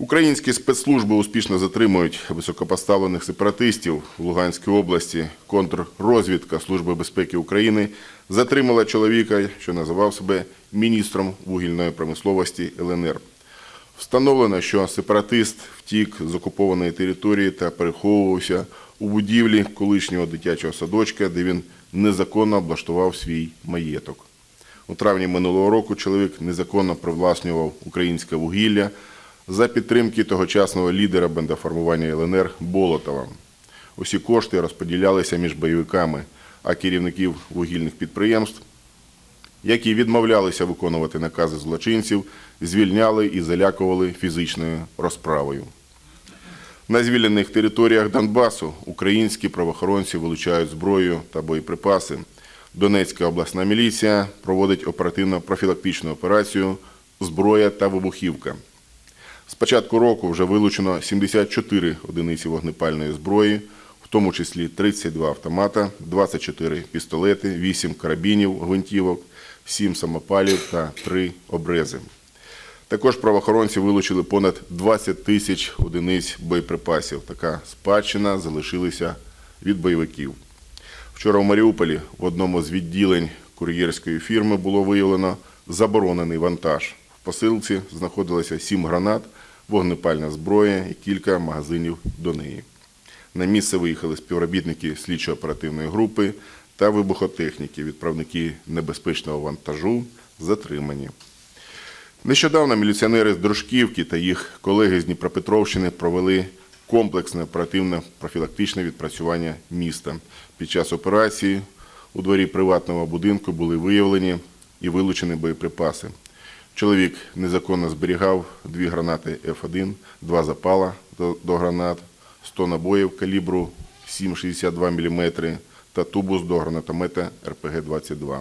Українські спецслужби успішно затримують високопоставлених сепаратистів в Луганській області. Контррозвідка Служби безпеки України затримала чоловіка, що називав себе міністром вугільної промисловості ЛНР. Встановлено, що сепаратист втік з окупованої території та переховувався у будівлі колишнього дитячого садочка, де він незаконно облаштував свій маєток. У травні минулого року чоловік незаконно привласнював українське вугілля за підтримки тогочасного лідера бандоформування ЛНР Болотова. Усі кошти розподілялися між бойовиками, а керівників вугільних підприємств, які відмовлялися виконувати накази злочинців, звільняли і залякували фізичною розправою. На звільнених територіях Донбасу українські правоохоронці вилучають зброю та боєприпаси. Донецька обласна міліція проводить оперативно-профілактичну операцію Зброя та вибухівка. З початку року вже вилучено 74 одиниці вогнепальної зброї, в тому числі 32 автомата, 24 пістолети, 8 карабінів, гвинтівок, 7 самопалів та 3 обрези. Також правоохоронці вилучили понад 20 тисяч одиниць боєприпасів. Така спадщина залишилася від бойовиків. Вчора в Маріуполі в одному з відділень кур'єрської фірми було виявлено заборонений вантаж. Посилці знаходилося 7 гранат, вогнепальна зброя і кілька магазинів до неї. На місце виїхали співробітники слідчо-оперативної групи та вибухотехніки, відправники небезпечного вантажу затримані. Нещодавно міліціонери з Дружківки та їх колеги з Дніпропетровщини провели комплексне оперативне профілактичне відпрацювання міста. Під час операції у дворі приватного будинку були виявлені і вилучені боєприпаси. Чоловік незаконно зберігав дві гранати F1, два запала до, гранат, 100 набоїв калібру 7,62 мм та тубус до гранатомета РПГ-22.